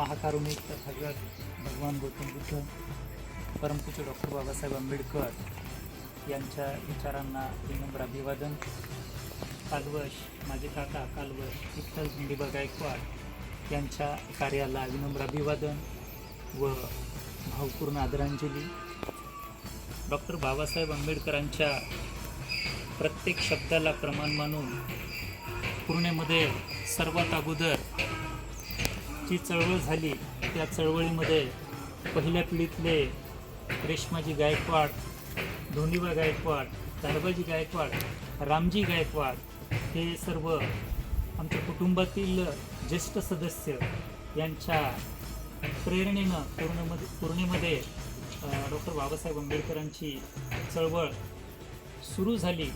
महाकारुणिक तथागत भगवान गौतम बुद्ध परमपूज्य डॉक्टर बाबासाहेब आंबेडकर यांच्या विचारांना विनम्र अभिवादन. कालवश माझे काका कालवश विठ्ठल झुंडीबा गायकवाड यांच्या कार्याला विनम्र अभिवादन व भावपूर्ण आदरांजली. डॉक्टर बाबासाहेब आंबेडकरांच्या प्रत्येक शब्दाला प्रमाण मानून पूर्णेमध्ये सर्वात अगोदर जी चळवळ झाली त्या चळवळीमध्ये पहिल्या पिढीतले रेश्माजी गायकवाड धोनीबा गायकवाड दारबाजी गायकवाड रामजी गायकवाड हे सर्व आमच्या कुटुंबातील ज्येष्ठ सदस्य यांच्या प्रेरणेनं पूर्णमध्ये पूर्णेमध्ये डॉक्टर बाबासाहेब आंबेडकरांची चळवळ सुरू झाली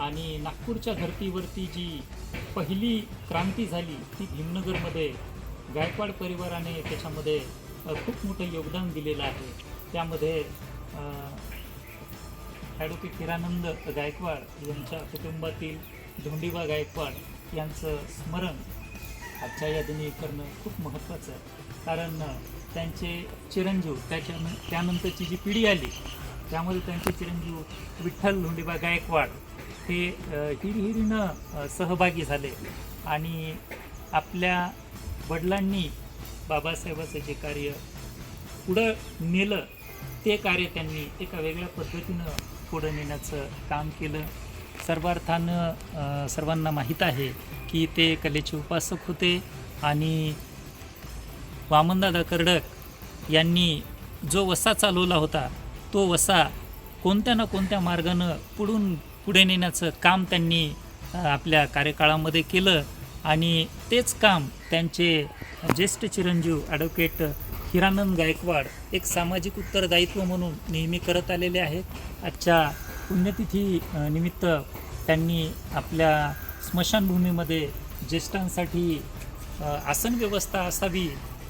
आणि नागपूरच्या धर्तीवरती जी पहिली क्रांती झाली ती भीमनगरमध्ये गायकवाड परिवाराने त्याच्यामध्ये खूप मोठं योगदान दिलेलं आहे. त्यामध्ये ॲडव्होकेट हिरानंद गायकवाड यांच्या कुटुंबातील धोंडीबा गायकवाड यांचं स्मरण आजच्या यादीने करणं खूप महत्त्वाचं आहे. कारण त्यांचे चिरंजीव त्याच्या त्यानंतरची जी पिढी आली त्यामध्ये त्यांचे चिरंजीव विठ्ठल धोंडीबा गायकवाड हे अ, हिरहिरीनं सहभागी झाले. आणि आपल्या वडिलांनी बाबासाहेबाचं जे कार्य पुढं नेलं ते कार्य त्यांनी एका वेगळ्या पद्धतीनं पुढं नेण्याचं काम केलं. सर्वार्थानं सर्वांना माहीत आहे की ते कलेचे उपासक होते आणि वामनदादा कर्डक यांनी जो वसा चालवला होता तो वसा कोणत्या ना कोणत्या मार्गानं पुढून पुढे नेण्याचं काम त्यांनी आपल्या कार्यकाळामध्ये केलं. आणि तेच काम त्यांचे ज्येष्ठ चिरंजीव ॲडव्होकेट हिरानंद गायकवाड एक सामाजिक उत्तरदायित्व म्हणून नेहमी करत आलेले आहेत. आजच्या पुण्यतिथी निमित्त त्यांनी आपल्या स्मशानभूमीमध्ये ज्येष्ठांसाठी आसन व्यवस्था असावी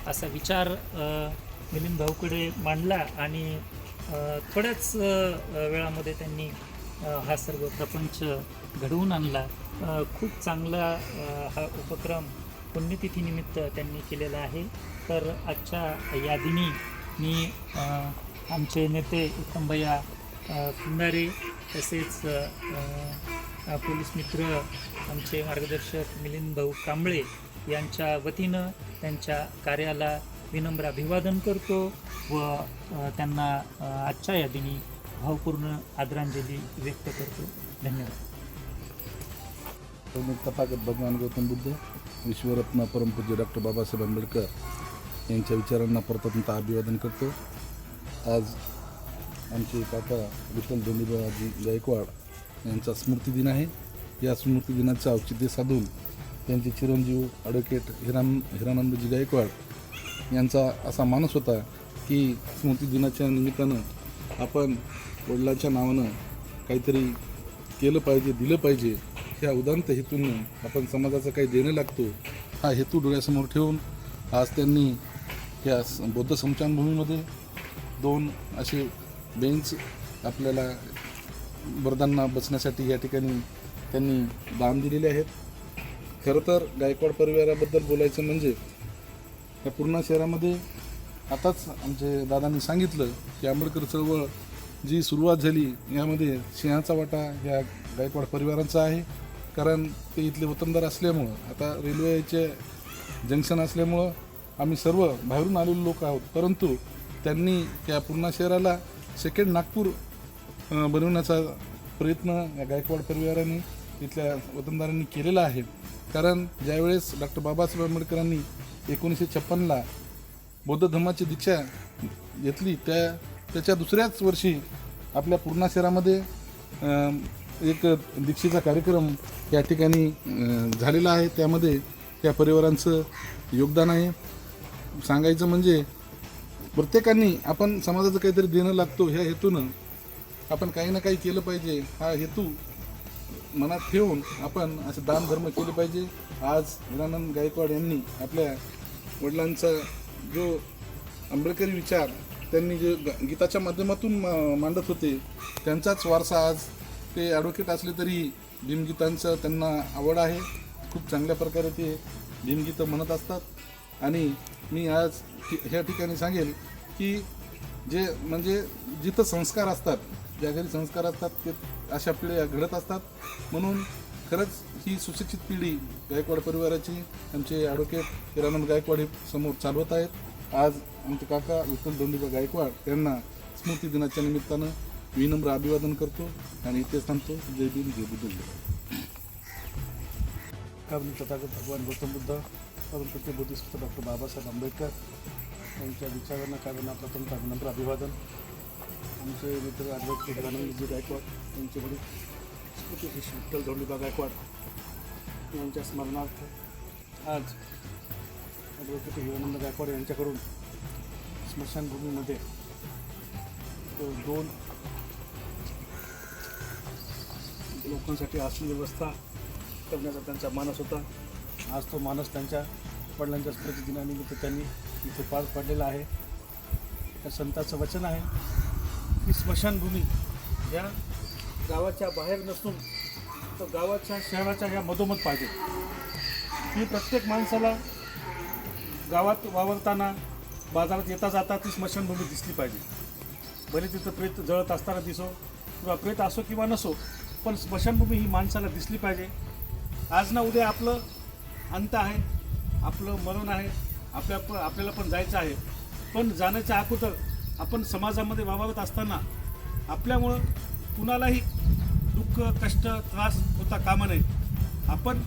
असा विचार मिलिंद भाऊकडे मांडला आणि थोड्याच वेळामध्ये त्यांनी हा सर्व प्रपंच घडवून आणला. खूप चांगला हा उपक्रम पुण्यतिथीनिमित्त त्यांनी केलेला आहे. तर आजच्या या दिनी मी आमचे नेते उत्तमभैया कुंडारे फुंडारे तसेच पोलीस मित्र आमचे मार्गदर्शक मिलिंद भाऊ कांबळे यांच्या वतीनं त्यांच्या कार्याला विनम्र अभिवादन करतो व त्यांना आजच्या या दिनी भावपूर्ण आदरांजली व्यक्त करतो. धन्यवाद. मी तथागत भगवान गौतम बुद्ध विश्वरत्न परमपूज्य डॉक्टर बाबासाहेब आंबेडकर यांच्या विचारांना प्रथमतः अभिवादन करतो. आज आमचे काका विठ्ठल धोंडीबाजी गायकवाड यांचा स्मृतिदिन आहे. या स्मृतिदिनाचं औचित्य साधून त्यांचे चिरंजीव ॲडव्होकेट हिराम हिरानंदजी गायकवाड यांचा असा मानस होता की स्मृतिदिनाच्या निमित्तानं आपण वडिलांच्या नावानं काहीतरी केलं पाहिजे दिलं पाहिजे ह्या उदांत हेतून आपण समाजाचं काही देणं लागतो हा हेतू डोळ्यासमोर ठेवून आज त्यांनी या बौद्ध समचानभूमीमध्ये दोन असे बेंच आपल्याला वरदांना बसण्यासाठी या ठिकाणी त्यांनी दान दिलेले आहेत. खरं तर गायकवाड परिवाराबद्दल बोलायचं म्हणजे या पूर्णा शहरामध्ये आताच आमचे दादांनी सांगितलं की आंबेडकर चळवळ जी सुरुवात झाली यामध्ये सिंहाचा वाटा या गायकवाड परिवारांचा आहे. कारण ते इथले वतनदार असल्यामुळं आता रेल्वेचे जंक्शन असल्यामुळं आम्ही सर्व बाहेरून आलेले लोक आहोत. परंतु त्यांनी या पूर्णा शहराला सेकंड नागपूर बनवण्याचा प्रयत्न या गायकवाड परिवाराने इथल्या वतनदारांनी केलेला आहे. कारण ज्यावेळेस डॉक्टर बाबासाहेब आंबेडकरांनी एकोणीसशे छप्पनला बौद्ध धर्माची दीक्षा घेतली त्या त्याच्या दुसऱ्याच वर्षी आपल्या पूर्णा शहरामध्ये एक दीक्षेचा कार्यक्रम या ठिकाणी झालेला आहे. त्यामध्ये त्या परिवारांचं योगदान आहे. सांगायचं म्हणजे प्रत्येकाने आपण समाजाचं काहीतरी देणं लागतो ह्या हेतूनं. आपण काही ना काही केलं पाहिजे. हा हेतू मनात ठेवून आपण असे दान धर्म केले पाहिजे. आज हिरानंद गायकवाड यांनी आपल्या वडिलांचा जो आंबेडकरी विचार त्यांनी जे ग- गीताच्या माध्यमातून मांडत होते त्यांचाच वारसा आज ते ॲडव्होकेट असले तरी भीमगीतांचं त्यांना आवड आहे. खूप चांगल्या प्रकारे ते भीमगीतं म्हणत असतात. आणि मी आज ह्या ठिकाणी सांगेल की जे म्हणजे जिथं संस्कार असतात ज्या घरी संस्कार असतात ते अशा पिढ्या घडत असतात. म्हणून खरंच ही सुशिक्षित पिढी गायकवाड परिवाराची आमचे ॲडव्होकेट हिरानंद गायकवाड हे समोर चालवत आहेत. आज आमचे काका विठ्ठल दोंडीबा गायकवाड यांना स्मृती दिनाच्या निमित्तानं विनम्र अभिवादन करतो आणि इथे थांबतो. जय भीम जय बुद्ध. जय कामनी तथागत भगवान गौतम बुद्ध परमपूज्य बुद्धिस्ट डॉक्टर बाबासाहेब आंबेडकर यांच्या विचारांना काव्यांना प्रथमतः विनम्र अभिवादन. आमचे मित्र ॲडव्होकेट हिरानंदजी गायकवाड यांचे वडील श्री विठ्ठल धोंडीबा गायकवाड यांच्या स्मरणार्थ आज ॲडव्होकेट हिरानंद गायकवाड यांच्याकडून स्मशानभूमीमध्ये तो दोन लोकांसाठी आसन व्यवस्था करण्याचा त्यांचा मानस होता. आज तो मानस त्यांच्या वडिलांच्या स्मृतिदिनानिमित्त त्यांनी इथे पार पडलेला आहे. त्या संताचं वचन आहे की स्मशानभूमी या गावाच्या बाहेर नसून तर गावाच्या शहराच्या या मधोमध पाहिजे. ही प्रत्येक माणसाला गावात वावरताना बाजारात येता जाता ती स्मशानभूमी दिसली पाहिजे. भले तिथं प्रेत जळत असताना दिसो किंवा प्रेत असो किंवा नसो पण स्मशानभूमी ही माणसाला दिसली पाहिजे. आज ना उद्या आपलं अंत आहे आपलं मरण आहे आपल्या प आपल्याला पण जायचं आहे. पण जाण्याच्या अगोदर आपण समाजामध्ये वावरत असताना आपल्यामुळं कुणालाही दुःख कष्ट त्रास होता कामा नये. आपण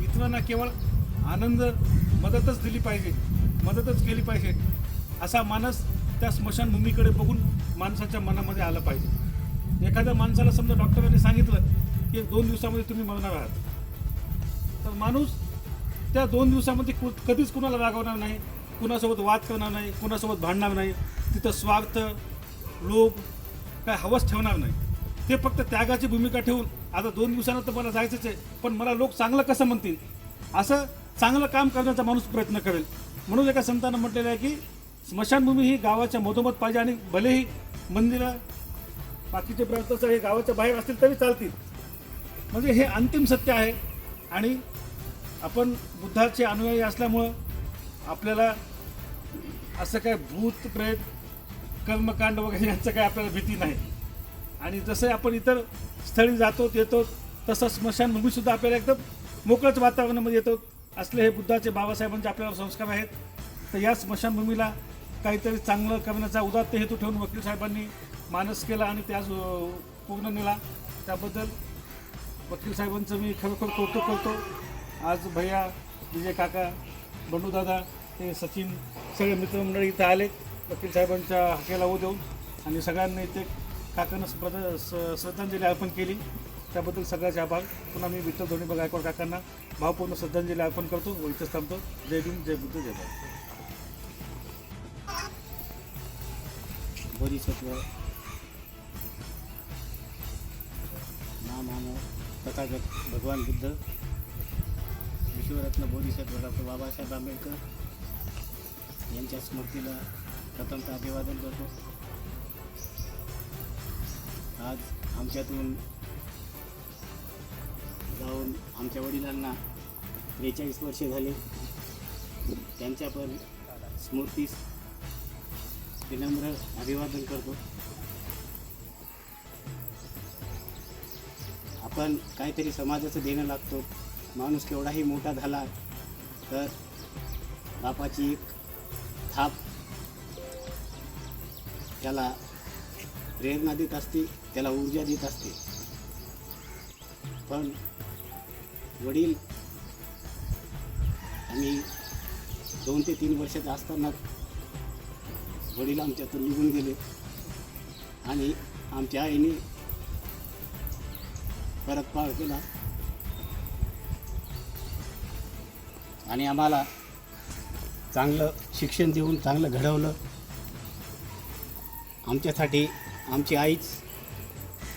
इतरांना केवळ आनंद मदतच दिली पाहिजे मदतच केली पाहिजे असा मानस त्या स्मशानभूमीकडे बघून माणसाच्या मनामध्ये आला पाहिजे. एखाद्या माणसाला समजा डॉक्टरांनी सांगितलं की दोन दिवसामध्ये तुम्ही मरणार आहात. तर माणूस त्या दोन दिवसामध्ये कु कधीच कुणाला रागवणार नाही कुणासोबत वाद करणार नाही कुणासोबत भांडणार नाही. तिथं स्वार्थ लोभ काय हवस ठेवणार नाही. ते फक्त त्यागाची भूमिका ठेवून आता दोन दिवसानं तर मला जायचंच आहे पण मला लोक चांगलं कसं म्हणतील? असं चांगलं काम करण्याचा माणूस प्रयत्न करेल. म्हणून एका संतानं म्हटलेलं आहे की स्मशानभूमी ही गावाच्या मधोमध पाहिजे आणि भलेही मंदिरं बाकीचे प्रयत्न हे गावाच्या बाहेर असतील तरी चालतील. म्हणजे हे अंतिम सत्य आहे. आणि आपण बुद्धाचे अनुयायी असल्यामुळं आपल्याला असं काय भूत प्रेत कर्मकांड वगैरे यांचं काय आपल्याला भीती नाही. आणि जसं आपण इतर स्थळी जातो येतो तसं स्मशानभूमीसुद्धा आपल्याला एकदम मोकळंच वातावरणामध्ये येतो. असले हे बुद्धाचे बाबासाहेबांचे आपल्यावर संस्कार आहेत. तर या स्मशानभूमीला काहीतरी चांगलं करण्याचा उदात्त हेतू ठेवून वकील साहेबांनी मानस केला आणि त्यास पूर्ण नेला त्याबद्दल वकील साहेबांचं मी खरोखर कौतुक करतो. आज भैया विजय काका बंडूदादा ते सचिन सगळे मित्रमंडळी इथं आले. वकील साहेबांच्या हाकेला ओ देऊन आणि सगळ्यांनी इथे काकांना प्रद स- श्रद्धांजली अर्पण केली. त्याबद्दल सगळ्याचे आभार. पुन्हा मी विठ्ठल धोनी गायकवाड काकांना भावपूर्ण श्रद्धांजली अर्पण करतो व इथंच थांबतो. जय भीम जय बुद्ध जय भारत. महामानव तथागत भगवान बुद्ध विश्वरत्न बोधिसत्व डॉक्टर बाबासाहेब आंबेडकर यांच्या स्मृतीला प्रथमतः अभिवादन करतो. आज आमच्यातून जाऊन आमच्या वडिलांना त्रेचाळीस वर्षे झाले. त्यांच्या पण स्मृतीस विनम्र अभिवादन करतो. आपण काहीतरी समाजाचं देणं लागतो. माणूस केवढाही मोठा झाला तर बापाची एक थाप त्याला प्रेरणा देत असते त्याला ऊर्जा देत असते. पण वडील आम्ही दोन ते तीन वर्षाचे असताना वडील आमच्यातून निघून गेले आणि आमच्या आईने परत पाळ केला. आणि आम्हाला चांगलं शिक्षण देऊन चांगलं घडवलं. आमच्यासाठी आमची आईच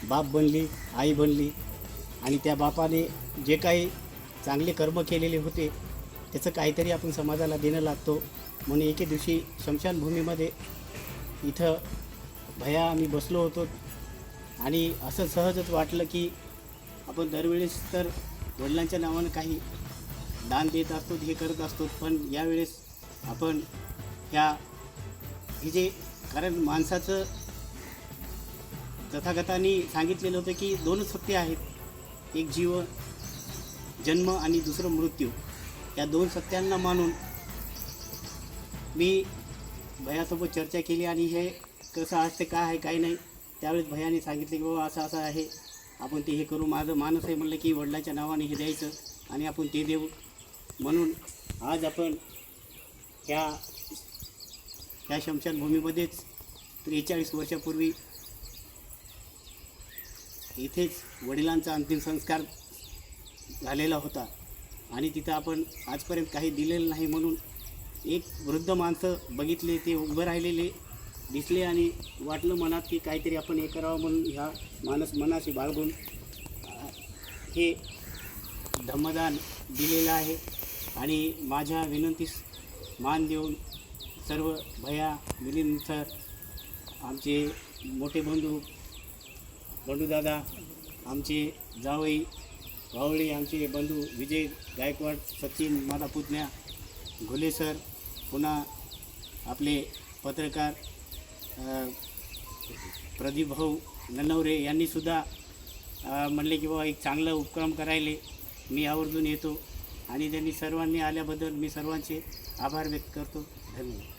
बाप बनली आई बनली. आणि त्या बापाने जे काही चांगले कर्म केलेले होते त्याचं काहीतरी आपण समाजाला देणं लागतो. म्हणून एके दिवशी शमशानभूमीमध्ये इथं भया आम्ही बसलो होतो. आणि असं सहजच वाटलं की आपण दरवेळेस तर वडिलांच्या नावानं काही दान देत असतो हे करत असतो पण यावेळेस आपण ह्या हे जे कारण माणसाचं तथागतांनी सांगितलेलं होतं की दोनच सत्य आहेत. एक जीव जन्म आणि दुसरं मृत्यू. या दोन सत्यांना मानून मी भयासोबत चर्चा केली आणि हे कसं असते काय आहे काही नाही त्यावेळेस भयाने सांगितले की बाबा असं असं आहे. आपण ते हे करू. माझं मानस आहे म्हणलं की वडिलाच्या नावाने हे द्यायचं आणि आपण ते देऊ. म्हणून आज आपण ह्या ह्या शमशानभूमीमध्येच त्रेचाळीस वर्षापूर्वी इथेच वडिलांचा अंतिम संस्कार झालेला होता. आणि तिथं आपण आजपर्यंत काही दिलेलं नाही म्हणून एक वृद्ध माणसं बघितले ते उभं राहिलेले दिसले आणि वाटलं मनात की काहीतरी आपण हे करावं म्हणून ह्या मानस मनाशी बाळगून हे धम्मदान दिलेलं आहे. आणि माझ्या विनंतीस मान देऊन सर्व भया मिलिंद सर आमचे मोठे बंधू बंडूदादा आमचे जावई भावळी आमचे बंधू विजय गायकवाड सचिन माता पुतण्या घुले सर पुन्हा आपले पत्रकार प्रदीप भाऊ ननवरे यांनीसुद्धा म्हणले की बाबा एक चांगला उपक्रम करायले. मी आवर्जून येतो. आणि त्यांनी सर्वांनी आल्याबद्दल मी सर्वांचे आभार व्यक्त करतो. धन्यवाद.